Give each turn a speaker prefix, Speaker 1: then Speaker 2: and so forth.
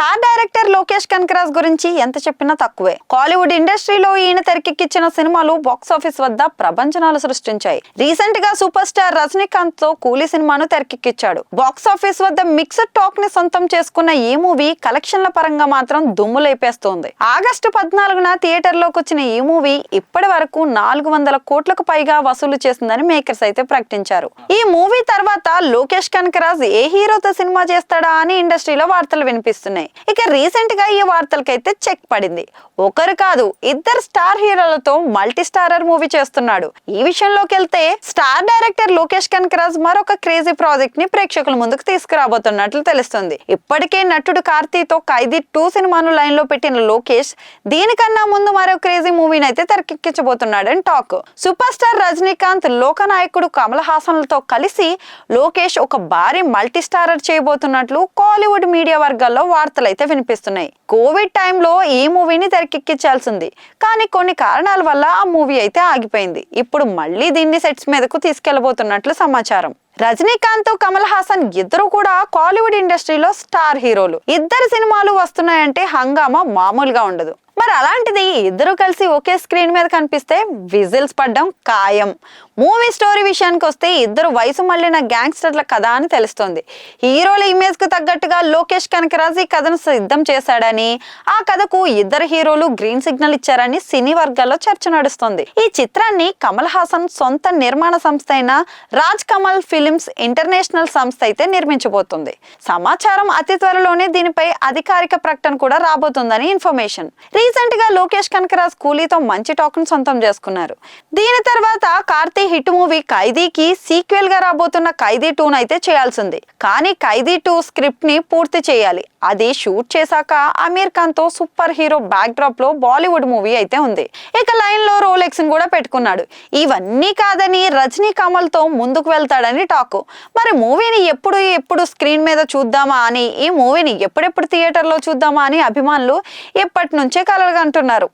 Speaker 1: Star director Lokesh Kanagaraj గురించి ఎంత చెప్పినా తక్కువే. కాలీవుడ్ ఇండస్ట్రీలో ఈయన తెరకెక్కించిన సినిమాలు బాక్స్ ఆఫీస్ వద్ద ప్రపంచనాలు సృష్టించాయి. రీసెంట్గా సూపర్ స్టార్ రజనీకాంత్తో కూలీ సినిమాను తెరకెక్కించాడు బాక్స్ ఆఫీస్ వద్ద మిక్స్డ్ టాక్ని సొంతం చేసుకున్న ఈ మూవీ కలెక్షన్ల పరంగా మాత్రం దుమ్ములైపేస్తోంది. ఆగస్టు పద్నాలుగున థియేటర్లోకి వచ్చిన ఈ మూవీ ఇప్పటి వరకు నాలుగు వందల కోట్లకు పైగా వసూలు చేసిందని మేకర్స్ అయితే ప్రకటించారు. ఈ మూవీ తర్వాత లోకేష్ కనకరాజ్ ఏ హీరోతో సినిమా చేస్తాడా అని ఇండస్ట్రీలో వార్తలు వినిపిస్తున్నాయి. ఇక రీసెంట్గా ఈ వార్తలకైతే చెక్ పడింది. ఒకరు కాదు ఇద్దరు స్టార్ హీరోలతో మల్టీ స్టారర్ మూవీ చేస్తున్నాడు. ఈ విషయంలోకి వెళ్తే స్టార్ డైరెక్టర్ లోకేష్ కనకరాజ్ మరొక క్రేజీ ప్రాజెక్ట్ని ప్రేక్షకుల ముందుకు తీసుకురాబోతున్నట్లు తెలుస్తుంది. ఇప్పటికే నటుడు కార్తీతో ఖైదీ టూ సినిమాను లైన్లో పెట్టిన లోకేష్ దీనికన్నా ముందు మరో క్రేజీ మూవీని అయితే తెరకెక్కించబోతున్నాడని టాక్. సూపర్ స్టార్ రజనీకాంత్ లోకనాయకుడు కమల్ హాసన్లతో కలిసి లోకేష్ ఒక భారీ మల్టీ స్టారర్ చేయబోతున్నట్లు కాలీవుడ్ మీడియా వర్గాల్లో వార్తలు అయితే వినిపిస్తున్నాయి. కోవిడ్ టైంలో ఈ మూవీని తెరకెక్కించాల్సింది. కానీ కొన్ని కారణాల వల్ల ఆ మూవీ అయితే ఆగిపోయింది. ఇప్పుడు మళ్ళీ దీన్ని సెట్స్ మీదకు తీసుకెళ్ళబోతున్నట్లు సమాచారం. రజనీకాంత్ కమల్ హాసన్ ఇద్దరు కూడా కాలీవుడ్ ఇండస్ట్రీలో స్టార్ హీరోలు. ఇద్దరు సినిమాలు వస్తున్నాయంటే హంగామా మామూలుగా ఉండదు. మరి అలాంటిది ఇద్దరు కలిసి ఒకే స్క్రీన్ మీద కనిపిస్తే విజిల్స్ పడ్డం ఖాయం. మూవీ స్టోరీ విషయానికి వస్తే ఇద్దరు వయసు మళ్ళిన గ్యాంగ్స్టర్ల కథ అని తెలుస్తోంది. హీరోల ఇమేజ్కు తగ్గట్టుగా లోకేష్ కనకరాజ్ ఈ కథను సిద్ధం చేశాడని ఆ కథకు ఇద్దరు హీరోలు గ్రీన్ సిగ్నల్ ఇచ్చారని సినీ వర్గాల్లో చర్చ నడుస్తోంది. ఈ చిత్రాన్ని కమల్ హాసన్ సొంత నిర్మాణ సంస్థ అయిన రాజ్ కమల్ ఫిలిమ్స్ ఇంటర్నేషనల్ సంస్థ అయితే నిర్మించబోతుంది. సమాచారం అతి త్వరలోనే దీనిపై అధికారిక ప్రకటన కూడా రాబోతుందని ఇన్ఫర్మేషన్. రీసెంట్గా లోకేష్ కనకరాజ్ కూలీతో మంచి టాక్ను సొంతం చేసుకున్నారు. దీని తర్వాత కార్తీ హిట్ మూవీ ఖైదీకి సీక్వెల్గా రాబోతున్న ఖైదీ టూ అయితే చేయాల్సింది. కానీ ఖైదీ టూ స్క్రిప్ట్ని పూర్తి చేయాలి. అది షూట్ చేశాక అమీర్ ఖాన్తో సూపర్ హీరో బ్యాక్ డ్రాప్లో బాలీవుడ్ మూవీ అయితే ఉంది. ఇక లైన్లో రోలెక్స్ కూడా పెట్టుకున్నాడు. ఇవన్నీ కాదని రజనీ కమల్తో ముందుకు వెళ్తాడని టాక్. మరి మూవీని ఎప్పుడు ఎప్పుడు స్క్రీన్ మీద చూద్దామా అని ఈ మూవీని ఎప్పుడెప్పుడు థియేటర్లో చూద్దామా అని అభిమానులు ఎప్పటి నుంచే కలలుగంటున్నారు.